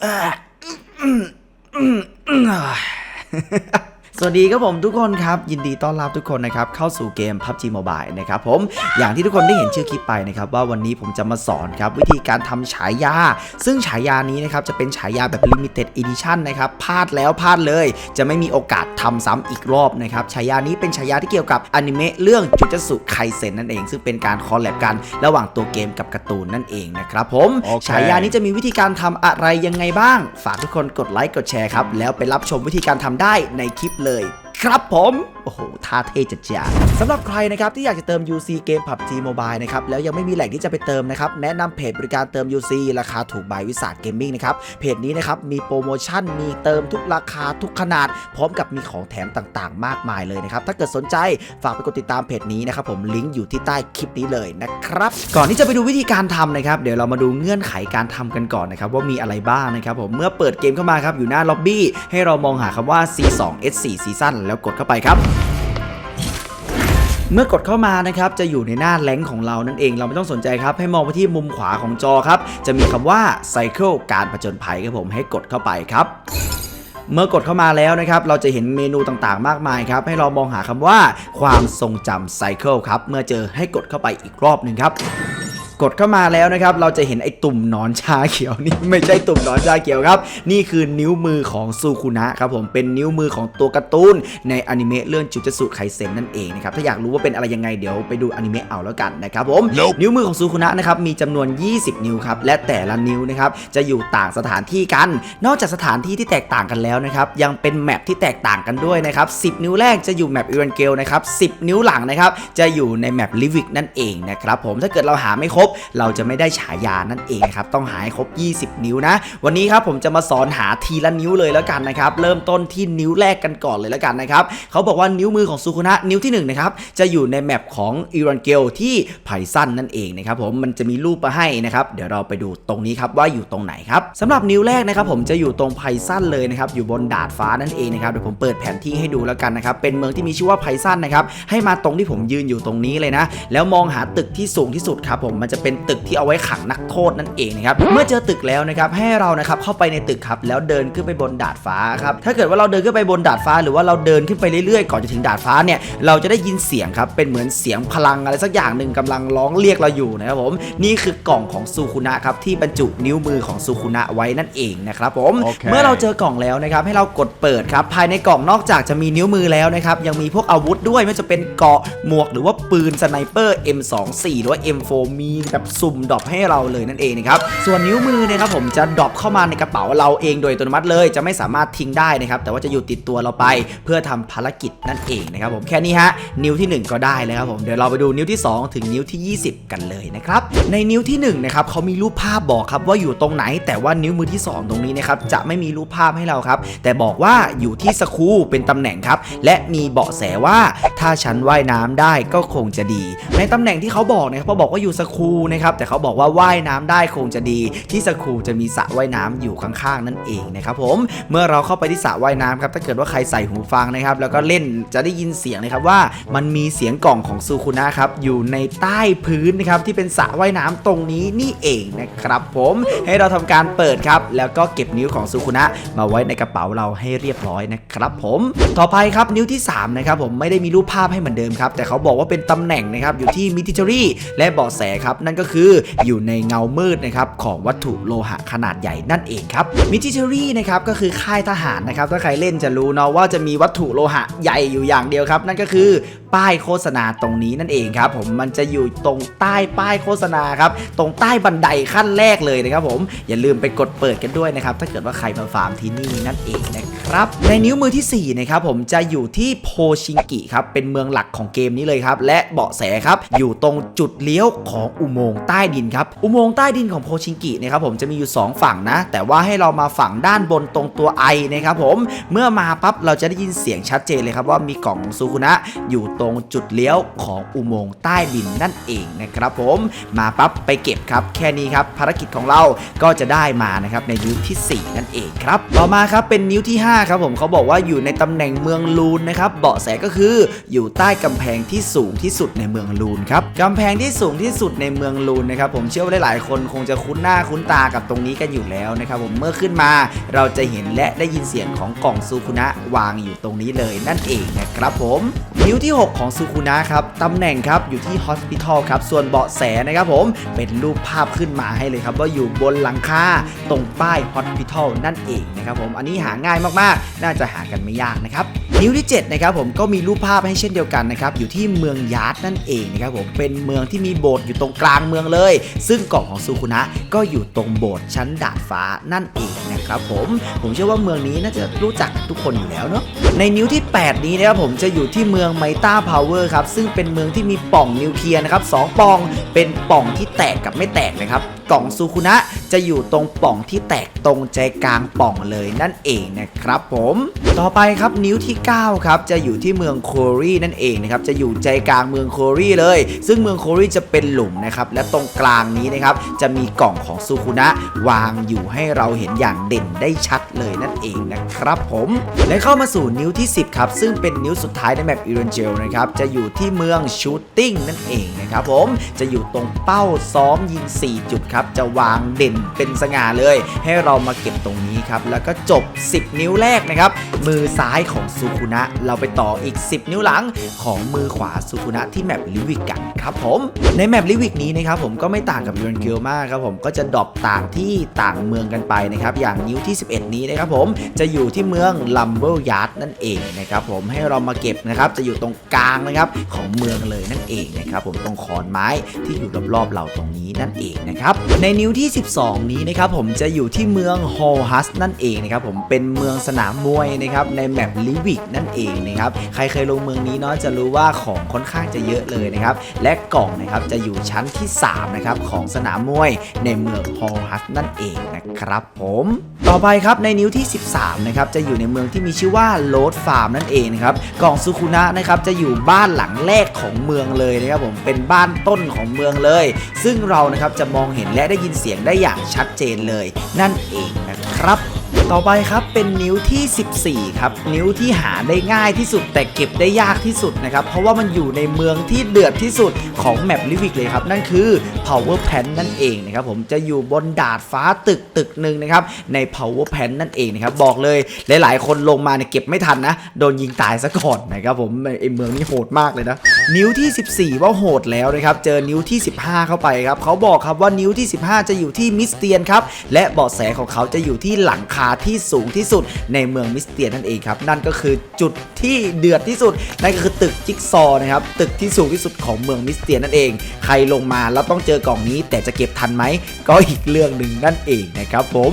哎，嗯嗯嗯啊，哈哈哈。 สวัสดีครับผมทุกคนครับ ยินดีต้อนรับทุกคนนะครับ เข้าสู่เกม PUBG Mobile นะครับผมอย่างที่ทุกคนได้เห็นชื่อคลิปไปนะครับ ว่าวันนี้ผมจะมาสอนครับวิธีการทำฉายา ซึ่งฉายานี้นะครับ จะเป็นฉายาแบบ Limited Edition นะครับพลาดแล้วพลาดเลย จะไม่มีโอกาสทำซ้ำอีกรอบนะครับฉายานี้เป็นฉายาที่เกี่ยวกับอนิเมะเรื่องจุจสุไคเซนนั่นเอง ซึ่งเป็นการคอลแลบกันระหว่างตัวเกมกับการ์ตูนนั่นเองนะครับผมโอเคฉายานี้จะมีวิธีการทำอะไรยังไงบ้าง ฝากทุกคนกดไลค์กดแชร์ครับแล้วไปรับชมวิธีการทำได้ในคลิปเลย lời. ครับผมโอ้โหท่าเท่จัดจ้าสำหรับใครนะครับที่อยากจะเติม UC เกม PUBG Mobile นะครับแล้วยังไม่มีแหล่งที่จะไปเติมนะครับแนะนำเพจบริการเติม UC ราคาถูกบายวิสาหเกมมิ่งนะครับเพจนี้นะครับมีโปรโมชั่นมีเติมทุกราคาทุกขนาด พร้อมกับมีของแถมต่างๆ มากมายเลยนะครับถ้าเกิดสนใจฝากไปกดติดตามเพจนี้นะครับผมลิงก์อยู่ที่ใต้คลิปนี้เลยนะครับก่อนที่จะไปดูวิธีการทำนะครับเดี๋ยวเรามาดูเงื่อนไขการทำกันก่อนนะครับว่ามีอะไรบ้างนะครับผมเมื่อเปิดเกมเข้ามาครับอยู่หน้าล็อบบี้ให้เรามองหาคำว่า C2 S4 Season แล้วกดเข้าไปครับ เมื่อกดเข้ามานะครับจะอยู่ในหน้าแรงค์ของเรานั่นเองเราไม่ต้องสนใจครับ ให้มองไปที่มุมขวาของจอครับ จะมีคำว่า Cycle การผจญภัยครับผมให้กดเข้าไปครับเมื่อกดเข้ามาแล้วนะครับ เราจะเห็นเมนูต่างๆ มากมายครับ ให้เรามองหาคำว่าความทรงจำ Cycle ครับ เมื่อเจอให้กดเข้าไปอีกรอบหนึ่งครับ กดเข้ามาแล้วนะครับ เราจะเห็นไอ้ตุ่มหนอนชาเขียวนี่ไม่ใช่ตุ่มหนอนชาเขียวครับ นี่คือนิ้วมือของซูคุนะครับผมเป็นนิ้วมือของตัวการ์ตูนในอนิเมะเรื่องจุจสุไคเซนนั่นเองนะครับถ้าอยากรู้ว่าเป็นอะไรยังไงเดี๋ยวไปดูอนิเมะเอาแล้วกันนะครับผม Nope นิ้วมือของซูคุนะนะครับมีจำนวน 20 นิ้วครับและแต่ละนิ้วนะครับจะอยู่ต่างสถานที่กัน นอกจากสถานที่ที่แตกต่างกันแล้วนะครับยังเป็นแมปที่แตกต่างกันด้วยนะครับ10 นิ้วแรกจะอยู่แมปอีเวนเกลนะครับ10 นิ้วหลังนะครับจะอยู่ในแมปลิวิกนั่นเองนะครับผมถ้าเกิดเราหาไม่ครบเราจะไม่ได้ฉายานั่นเองนะครับต้องหาให้ครบ 20 นิ้วนะ วันนี้ครับผมจะมาสอนหาทีละนิ้วเลยแล้วกันนะครับเริ่มต้นที่นิ้วแรกกันก่อนเลยแล้วกันนะครับเขาบอกว่านิ้วมือของซูคุนะนิ้วที่หนึ่งนะครับจะอยู่ในแมปของอีรันเกลที่ไพซันนั่นเองนะครับผมมันจะมีรูปมาให้นะครับเดี๋ยวเราไปดูตรงนี้ครับว่าอยู่ตรงไหนครับสำหรับนิ้วแรกนะครับผมจะอยู่ตรงไพซันเลยนะครับอยู่บนดาดฟ้านั่นเองนะครับเดี๋ยวผมเปิดแผนที่ให้ดูแล้วกันนะครับเป็นเมืองที่มีชื่อว่าไพซันนะครับให้มาตรงที่ผมยืนอยู่ตรงนี้เลยนะ แล้วมองหาตึกที่สูงที่สุดครับผมมันจะเป็นตึกที่เอาไว้ขังนักโทษนั่นเองนะครับเมื่อเจอตึกแล้วนะครับให้เรานะครับเข้าไปในตึกครับแล้วเดินขึ้นไปบนดาดฟ้าครับถ้าเกิดว่าเราเดินขึ้นไปบนดาดฟ้า หรือว่าเราเดินขึ้นไปเรื่อยๆก่อนจะถึงดาดฟ้าเนี่ยเราจะได้ยินเสียงครับเป็นเหมือนเสียงพลังอะไรสักอย่างหนึ่งกำลังร้องเรียกเราอยู่นะครับผมนี่คือกล่องของซูคุนะครับที่บรรจุนิ้วมือของซูคุนะไว้นั่นเองนะครับผมโอเคเมื่อเราเจอกล่องแล้วนะครับให้เรากดเปิดครับภายในกล่องนอกจากจะมีนิ้วมือแล้วนะครับยังมีพวกอาวุธด้วยไม่ว่าจะเป็นเกราะหมวกหรือว่าปืนสไนเปอร์ M24 หรือว่า M4 มีแบบสุ่มดรอปให้เราเลยนั่นเองนะครับส่วนนิ้วมือเนะครับผมจะดรอปเข้ามาในกระเป๋าเราเองโดยอัตโนมัติเลย จะไม่สามารถทิ้งได้นะครับแต่ว่าจะอยู่ติดตัวเราไปเพื่อทำภารกิจนั่นเองนะครับผมแค่นี้ฮะนิ้วที่ 1 ก็ได้แล้วครับผมเดี๋ยวเราไปดูนิ้วที่ 2 ถึงนิ้วที่ 20 กันเลยนะครับในนิ้วที่1นะครับเขามีรูปภาพบอกครับว่าอยู่ตรงไหน แต่ว่านิ้วมือที่ 2 ตรงนี้นะครับจะไม่มีรูปภาพให้เราครับ แต่บอกว่าอยู่ที่สคูเป็นตำแหน่งครับและมีเบาะแสว่าถ้าฉันว่ายน้ำได้ก็คงจะดี ในตำแหน่งที่เขาบอกนะครับเขาบอกว่าอยู่สคูนะครับแต่เขาบอกว่าว่ายน้ำได้คงจะดี ที่สคูจะมีสระว่ายน้ำอยู่ข้างๆนั่นเองนะครับผมเมื่อเราเข้าไปที่สระว่ายน้ำครับถ้าเกิดว่าใครใส่หูฟังนะครับ แล้วก็เล่นจะได้ยินเสียงนะครับว่ามันมีเสียงกล่องของซูคุนะครับอยู่ในใต้พื้นนะครับที่เป็นสระว่ายน้ำตรงนี้นี่เองนะครับผมให้เราทำการเปิดครับแล้วก็เก็บนิ้วของซูคุนะมาไว้ในกระเป๋าเราให้เรียบร้อยนะครับผมต่อไปครับนิ้วที่สามนะครับผมไม่ได้มีรูปภาพให้เหมือนเดิมครับแต่เขาบอกว่าเป็นตำแหน่งนะครับอยู่ที่มิติชรีและเบาะแสครับนั่นก็คืออยู่ในเงามืดนะครับของวัตถุโลหะขนาดใหญ่นั่นเองครับมิติชรีนะครับก็คือค่ายทหารนะครับถ้าใครเล่นจะรู้เนาะว่าจะมีวัตถุโลหะใหญ่อยู่อย่างเดียวครับ นั่นก็คือป้ายโฆษณาตรงนี้นั่นเองครับผมมันจะอยู่ตรงใต้ป้ายโฆษณาครับตรงใต้บันไดขั้นแรกเลยนะครับผมอย่าลืมไปกดเปิดกันด้วยนะครับถ้าเกิดว่าใครมาฟาร์มที่นี่นั่นเองนะครับในนิ้วมือที่สี่นะครับผมจะอยู่ที่โพชิงกิครับเป็นเมืองหลักของเกมนี้เลยครับและเบาะแสครับอยู่ตรงจุดเลี้ยวของอุโมงค์ใต้ดินครับอุโมงค์ใต้ดินของโพชิงกินะครับผมจะมีอยู่ 2 ฝั่งนะ แต่ว่าให้เรามาฝั่งด้านบนตรงตัวไอนะครับผมเมื่อมาปั๊บเราจะได้ยินเสียงชัดเจนเลยครับว่ามีกล่องของซูคุนะอยู่ตรงจุดเลี้ยวของอุโมงค์ใต้ดินนั่นเองนะครับผมมาปั๊บไปเก็บครับ แค่นี้ครับภารกิจของเราก็จะได้มานะครับในนิ้วที่ 4 นั่นเองครับ ต่อมาครับเป็นนิ้วที่ 5 ครับผมเขาบอกว่าอยู่ในตำแหน่งเมืองลูนนะครับเบาะแสก็คืออยู่ใต้กำแพงที่สูงที่สุดในเมืองลูนครับกำแพงที่สูงที่สุดในเมืองลูนนะครับผมเชื่อว่าหลายๆคนคงจะคุ้นหน้าคุ้นตากับตรงนี้กันอยู่แล้วนะครับผมเมื่อขึ้นมาเราจะเห็นและได้ยินเสียงของกล่องซูคุนะวางอยู่ตรงนี้เลยนั่นเองนะครับผม นิ้วที่ 6ของซูคุนะครับตำแหน่งครับอยู่ที่ Hospital ครับส่วนเบาะแสนะครับผมเป็นรูปภาพขึ้นมาให้เลยครับ ว่าอยู่บนหลังคาตรงป้าย Hospital นั่นเองนะครับผมอันนี้หาง่ายมากๆ น่าจะหากันไม่ยากนะครับนิ้วที่7นะครับผมก็มีรูปภาพให้เช่นเดียวกันนะครับอยู่ที่เมืองยาร์ดนั่นเองนะครับผมเป็นเมืองที่มีโบสถ์อยู่ตรงกลางเมืองเลย ซึ่งกล่องของซูคุนะก็อยู่ตรงโบสถ์ชั้นดาดฟ้านั่นเองนะ ครับผม ผมเชื่อว่าเมืองนี้น่าจะรู้จักทุกคนอยู่แล้วเนาะ ในนิ้วที่ 8 นี้นะครับผมจะอยู่ที่เมืองไมต้าพาวเวอร์ครับ ซึ่งเป็นเมืองที่มีป่องนิวเคลียร์นะครับสองป่อง เป็นป่องที่แตกกับไม่แตกนะครับกล่องซูคุนะจะอยู่ตรงป่องที่แตกตรงใจกลางป่องเลยนั่นเองนะครับผม ต่อไปครับนิ้วที่ 9 ครับ จะอยู่ที่เมืองโครีนั่นเองนะครับจะอยู่ใจกลางเมืองโครีเลย ซึ่งเมืองโครีจะเป็นหลุมนะครับและตรงกลางนี้นะครับจะมีกล่องของซูคุนะวางอยู่ให้เราเห็นอย่างเด่นได้ชัดเลยนั่นเองนะครับผมและเข้ามาสู่นิ้วที่ 10 ครับ ซึ่งเป็นนิ้วสุดท้ายในแมปอีเรนเจลนะครับจะอยู่ที่เมืองชูตติ้งนั่นเองนะครับผมจะอยู่ตรงเป้าซ้อมยิง 4 จุดครับ จะวางเด่นเป็นสง่าเลย ให้เรามาเก็บตรงนี้ครับ แล้วก็จบ 10 นิ้วแรกนะครับ มือซ้ายของซูคุนะ เราไปต่ออีก 10 นิ้วหลังของมือขวาซูคุนะที่แมปลิวิกกันครับผมในแมปลิวิกนี้นะครับผมก็ไม่ต่างกับยูนเกลมากครับผมก็จะดรอปต่างที่ต่างเมืองกันไปนะครับอย่างนิ้วที่ 11 นี้นะครับผมจะอยู่ที่เมืองลัมเบิลยาร์ดนั่นเองนะครับผมให้เรามาเก็บนะครับจะอยู่ตรงกลางนะครับของเมืองเลยนั่นเองนะครับผมตรงขอนไม้ที่อยู่รอบๆเราตรงนี้นั่นเองนะครับในนิ้วที่ 12 นี้นะครับผมจะอยู่ที่เมืองฮอลฮัสนั่นเองนะครับผมเป็นเมืองสนามมวยนะครับในแมปลิวิกนั่นเองนะครับใครเคยลงเมืองนี้เนาะจะรู้ว่าของค่อนข้างจะเยอะเลยนะครับและกล่องนะครับจะอยู่ชั้นที่3นะครับของสนามมวยในเมืองฮอลฮัสนั่นเองนะครับผมต่อไปครับในนิ้วที่ 13 นะครับจะอยู่ในเมืองที่มีชื่อว่าโลดฟาร์มนั่นเองนะครับกล่องซูคุนะนะครับจะอยู่บ้านหลังแรกของเมืองเลยนะครับผมเป็นบ้านต้นของเมืองเลย ซึ่งเรานะครับจะมองเห็นและได้ยินเสียงได้อย่างชัดเจนเลย นั่นเองนะครับ ต่อไปครับเป็นนิ้วที่ 14 ครับ นิ้วที่หาได้ง่ายที่สุด แต่เก็บได้ยากที่สุดนะครับ เพราะว่ามันอยู่ในเมืองที่เดือดที่สุดของแมปลิวิกเลยครับ นั่นคือ power pan นั่นเองนะครับผมจะอยู่บนดาดฟ้าตึกตึกหนึ่งนะครับ ใน power pan นั่นเองนะครับ บอกเลยหลาย ๆ คนลงมาเนี่ยเก็บไม่ทันนะ โดนยิงตายซะก่อนนะครับผมไอเมืองนี้โหดมากเลยนะ นิ้วที่ 14 ว่าโหดแล้วนะครับ เจอนิ้วที่ 15 เข้าไปครับ เขาบอกครับว่านิ้วที่ 15 จะอยู่ที่มิสเตียนครับ และเบาะแสของเขาจะอยู่ที่หลังคาที่สูงที่สุดในเมืองมิสเตียนนั่นเองครับ นั่นก็คือจุดที่เดือดที่สุด นั่นก็คือตึกจิ๊กซอว์นะครับ ตึกที่สูงที่สุดของเมืองมิสเตียนนั่นเอง ใครลงมาแล้วต้องเจอกล่องนี้ แต่จะเก็บทันไหม ก็อีกเรื่องหนึ่งนั่นเองนะครับผม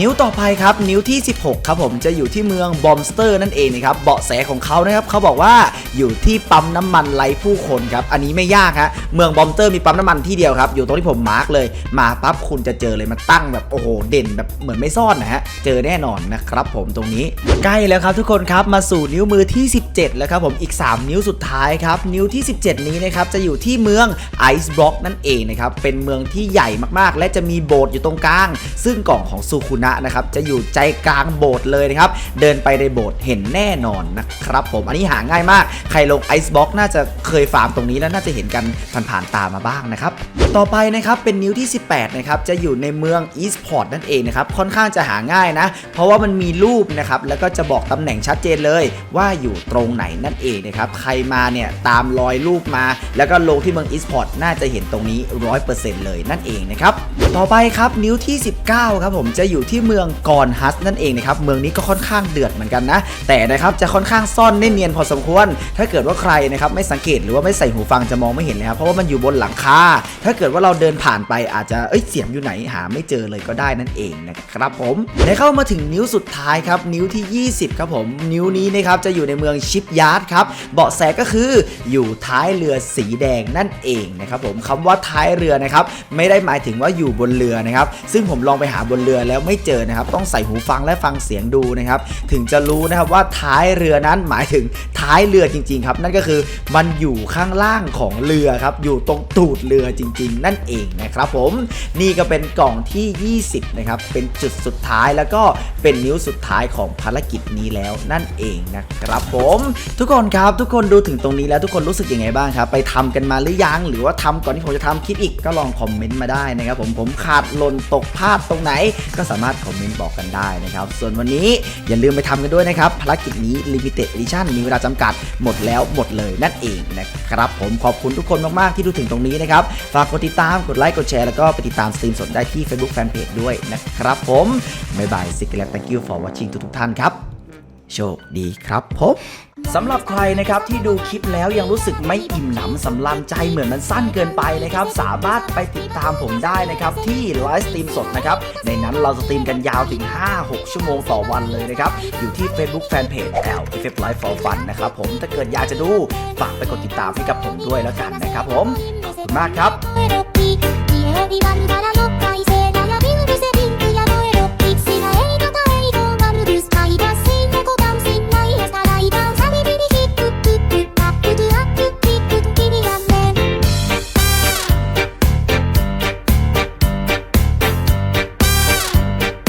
นิ้วต่อไปครับนิ้วที่ 16 ครับผมจะอยู่ที่เมืองบอมสเตอร์นั่นเองนะครับเบาะแสของเขานะครับเขาบอกว่าอยู่ที่ปั๊มน้ำมันไร้ผู้คนครับอันนี้ไม่ยากฮะเมืองบอมสเตอร์มีปั๊มน้ำมันที่เดียวครับอยู่ตรงที่ผมมาร์กเลย มาปั๊บคุณจะเจอเลยมันตั้งแบบโอ้โหเด่นแบบเหมือนไม่ซ่อนนะฮะเจอแน่นอนนะครับผมตรงนี้ใกล้แล้วครับทุกคนครับมาสู่นิ้วมือที่ 17 แล้วครับผมอีก 3 นิ้วสุดท้ายครับนิ้วที่ 17 นี้นะครับจะอยู่ที่เมืองไอซ์บล็อกนั่นเองนะครับเป็นเมืองที่ใหญ่มากๆ และจะมีโบสถ์อยู่ตรงกลาง ซึ่งกล่องของซูคุนะนะครับจะอยู่ใจกลางโบสถ์เลยนะครับเดินไปในโบสถ์เห็นแน่นอนนะครับผมอันนี้หาง่ายมาก ใครลงไอซ์บล็อกน่าจะเคยฟาร์มตรงนี้แล้วน่าจะเห็นกันผ่านๆตามาบ้างนะครับ ต่อไปนะครับเป็นนิ้วที่ 18 นะครับ จะอยู่ในเมืองอีสพอร์ตนั่นเองนะครับ ค่อนข้างจะหาง่ายนะ เพราะว่ามันมีรูปนะครับ แล้วก็จะบอกตำแหน่งชัดเจนเลยว่าอยู่ตรงไหนนั่นเองนะครับ ใครมาเนี่ยตามรอยรูปมา แล้วก็ลงที่เมืองอีสพอร์ตน่าจะเห็นตรงนี้ 100%เลยนั่นเองนะครับ ต่อไปครับนิ้วที่ 19 ครับผมจะอยู่ที่เมืองกอนฮัสนั่นเองนะครับ เมืองนี้ก็ค่อนข้างเดือดเหมือนกันนะ แต่นะครับจะค่อนข้างซ่อนได้เนียนพอสมควร ถ้าเกิดว่าใครนะครับไม่สังเกตเกตหรือว่าไม่ใส่หูฟังจะมองไม่เห็นเลยครับเพราะว่ามันอยู่บนหลังคาถ้าเกิดว่าเราเดินผ่านไปอาจจะเอ้ยเสียงอยู่ไหนหาไม่เจอเลยก็ได้นั่นเองนะครับผมและเข้ามาถึงนิ้วสุดท้ายครับนิ้วที่ 20 ครับผม นิ้วนี้นะครับจะอยู่ในเมืองชิปยาร์ดครับเบาะแสก็คืออยู่ท้ายเรือสีแดงนั่นเองนะครับผมคำว่าท้ายเรือนะครับไม่ได้หมายถึงว่าอยู่บนเรือนะครับซึ่งผมลองไปหาบนเรือแล้วไม่เจอนะครับต้องใส่หูฟังและฟังเสียงดูนะครับถึงจะรู้นะครับว่าท้ายเรือนั้นหมายถึงท้ายเรือจริง ๆ ครับ นั่นก็คือมันอยู่ข้างล่างของเรือครับอยู่ตรงตูดเรือจริง ๆ นั่นเองนะครับผมนี่ก็เป็นกล่องที่ 20นะครับเป็นจุดสุดท้ายแล้วก็เป็นนิ้วสุดท้ายของภารกิจนี้แล้วนั่นเองนะครับผมทุกคนครับทุกคนดูถึงตรงนี้แล้วทุกคนรู้สึกยังไงบ้างครับ ไปทำกันมาหรือยังหรือว่าทำก่อนที่ผมจะทำคิดอีกก็ลองคอมเมนต์มาได้นะครับผมผมขาดหล่นตกพลาดตรงไหน ก็สามารถคอมเมนต์บอกกันได้นะครับส่วนวันนี้อย่าลืมไปทำกันด้วยนะครับภารกิจนี้ Limited Edition มีเวลาจำกัดหมดแล้วหมดเลยนั่นเองนะครับผมขอบคุณทุกคนมาก ๆ ที่ดูถึงตรงนี้นะครับ ฝากกดติดตามกดไลค์กดแชร์แล้วก็ไปติดตามสตรีมสดได้ที่ Facebook Fanpage ด้วยนะครับผมบ๊ายบายสิกและ thank you for watching ทุกๆท่านครับ โชคดีครับผม สำหรับใครนะครับที่ดูคลิปแล้วยังรู้สึกไม่อิ่มหนำสำลันใจเหมือนมันสั้นเกินไปนะครับสามารถไปติดตามผมได้นะครับที่ไลฟ์สตรีมสดนะครับในนั้นเราสตรีมกันยาวถึง 5-6 ชั่วโมงต่อวันเลยนะครับอยู่ที่ Facebook Fanpage L F F Live for Fun นะครับผมถ้าเกิดอยากจะดูฝากไปกดติดตามให้กับผมด้วยแล้วกันนะครับผมขอบคุณมากครับ